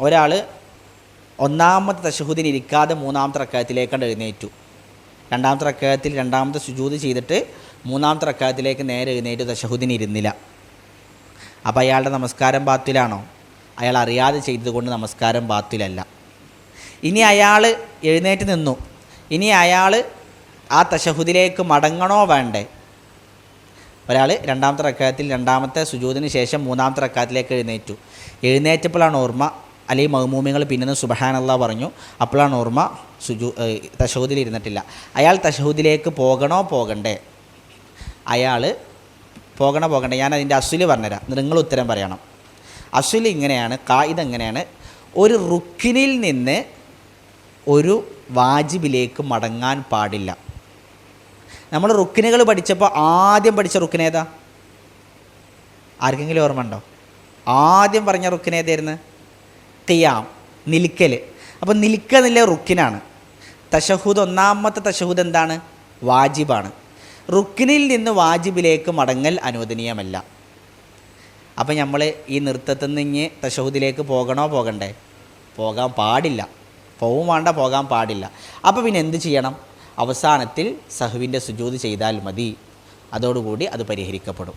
ഒരാൾ ഒന്നാമത്തെ തശഹുദിന് ഇരിക്കാതെ മൂന്നാമത്തെ റക്കായത്തിലേക്കാണ്ട് എഴുന്നേറ്റു. രണ്ടാമത്തെ റക്കായത്തിൽ രണ്ടാമത്തെ സുജൂത് ചെയ്തിട്ട് മൂന്നാമത്തെ റക്കായത്തിലേക്ക് നേരെ എഴുന്നേറ്റ് തശഹുദിന് ഇരുന്നില്ല. അപ്പോൾ അയാളുടെ നമസ്കാരം ബാത്തിലാണോ? അയാൾ അറിയാതെ ചെയ്തതുകൊണ്ട് നമസ്കാരം ബാത്തിലല്ല. ഇനി അയാൾ എഴുന്നേറ്റ് നിന്നു. ഇനി അയാൾ ആ തശഹുദിലേക്ക് മടങ്ങണോ വേണ്ടേ? ഒരാൾ രണ്ടാമത്തെ റക്കായത്തിൽ രണ്ടാമത്തെ സുജൂതിന് ശേഷം മൂന്നാമത്തെ റക്കായത്തിലേക്ക് എഴുന്നേറ്റു. എഴുന്നേറ്റപ്പോഴാണ് ഓർമ്മ അല്ലെങ്കിൽ മഹമൂമികൾ പിന്നെന്ന് സുബഹാനല്ല പറഞ്ഞു. അപ്പോഴാണ് ഓർമ്മ സുജു തശഹുദിൽ ഇരുന്നിട്ടില്ല. അയാൾ തശഹുദിലേക്ക് പോകണോ പോകണ്ടേ? അയാൾ പോകണോ പോകണ്ടേ? ഞാൻ അതിന്റെ അസുൽ പറഞ്ഞുതരാം. നിങ്ങൾ ഉത്തരം പറയണം. അസുൽ ഇങ്ങനെയാണ് കാ എങ്ങനെയാണ് ഒരു റുക്കിനിൽ നിന്ന് ഒരു വാജിബിലേക്ക് മടങ്ങാൻ പാടില്ല. നമ്മൾ റുക്കിനുകൾ പഠിച്ചപ്പോൾ ആദ്യം പഠിച്ച റുക്കിനേതാ ആർക്കെങ്കിലും ഓർമ്മ ഉണ്ടോ ആദ്യം പറഞ്ഞ റുക്കിനേതായിരുന്നു തിയാം നിൽക്കൽ അപ്പോൾ നിൽക്കുക എന്നുള്ള റുക്കിനാണ്. തഷഹുദ് ഒന്നാമത്തെ തശഹൂദ് എന്താണ്? വാജിബാണ്. റുക്കിനിൽ നിന്ന് വാജിബിലേക്ക് മടങ്ങൽ അനുവദനീയമല്ല. അപ്പോൾ നമ്മൾ ഈ നൃത്തത്തിൽ നിന്ന് തഷഹുദിലേക്ക് പോകണോ പോകണ്ടേ? പോകാൻ പാടില്ല. പോവും വേണ്ട പോകാൻ പാടില്ല. അപ്പോൾ പിന്നെ എന്ത് ചെയ്യണം? അവസാനത്തിൽ സഹുവിന്റെ സുജൂത് ചെയ്താൽ മതി. അതോടുകൂടി അത് പരിഹരിക്കപ്പെടും.